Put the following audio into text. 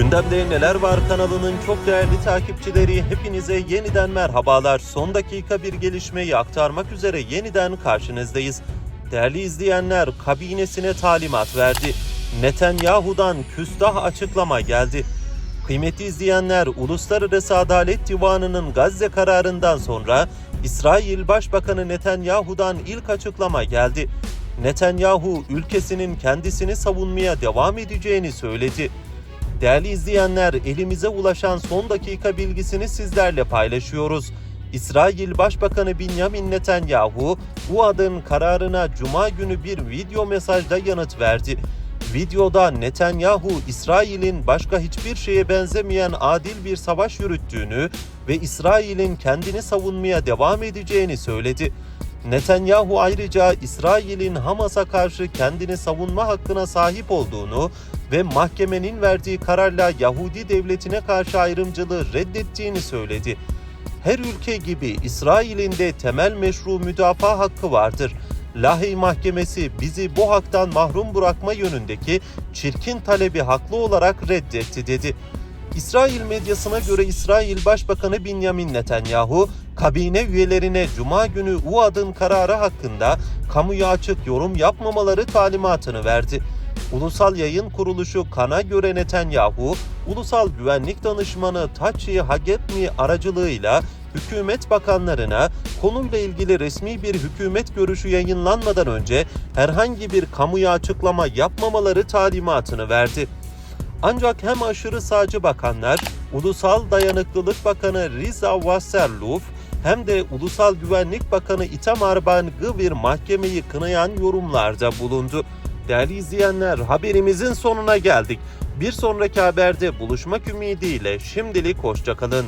Gündemde neler var kanalının çok değerli takipçileri hepinize yeniden merhabalar. Son dakika bir gelişmeyi aktarmak üzere yeniden karşınızdayız. Değerli izleyenler kabinesine talimat verdi. Netanyahu'dan küstah açıklama geldi. Kıymetli izleyenler Uluslararası Adalet Divanı'nın Gazze kararından sonra İsrail Başbakanı Netanyahu'dan ilk açıklama geldi. Netanyahu ülkesinin kendisini savunmaya devam edeceğini söyledi. Değerli izleyenler, elimize ulaşan son dakika bilgisini sizlerle paylaşıyoruz. İsrail Başbakanı Benjamin Netanyahu, bu adın kararına cuma günü bir video mesajda yanıt verdi. Videoda Netanyahu, İsrail'in başka hiçbir şeye benzemeyen adil bir savaş yürüttüğünü ve İsrail'in kendini savunmaya devam edeceğini söyledi. Netanyahu ayrıca İsrail'in Hamas'a karşı kendini savunma hakkına sahip olduğunu ve mahkemenin verdiği kararla Yahudi devletine karşı ayrımcılığı reddettiğini söyledi. Her ülke gibi İsrail'in de temel meşru müdafaa hakkı vardır. Lahey Mahkemesi bizi bu haktan mahrum bırakma yönündeki çirkin talebi haklı olarak reddetti dedi. İsrail medyasına göre İsrail Başbakanı Benjamin Netanyahu, kabine üyelerine Cuma günü UAD'ın kararı hakkında kamuya açık yorum yapmamaları talimatını verdi. Ulusal Yayın Kuruluşu Kan'a göre Netanyahu, Ulusal Güvenlik Danışmanı Taçi Hagetmi aracılığıyla hükümet bakanlarına konuyla ilgili resmi bir hükümet görüşü yayınlanmadan önce herhangi bir kamuya açıklama yapmamaları talimatını verdi. Ancak hem aşırı sağcı bakanlar, Ulusal Dayanıklılık Bakanı Riza Wasserloof hem de Ulusal Güvenlik Bakanı Itamar Ben Gvir mahkemeyi kınayan yorumlarda bulundu. Değerli izleyenler haberimizin sonuna geldik. Bir sonraki haberde buluşmak ümidiyle şimdilik hoşçakalın.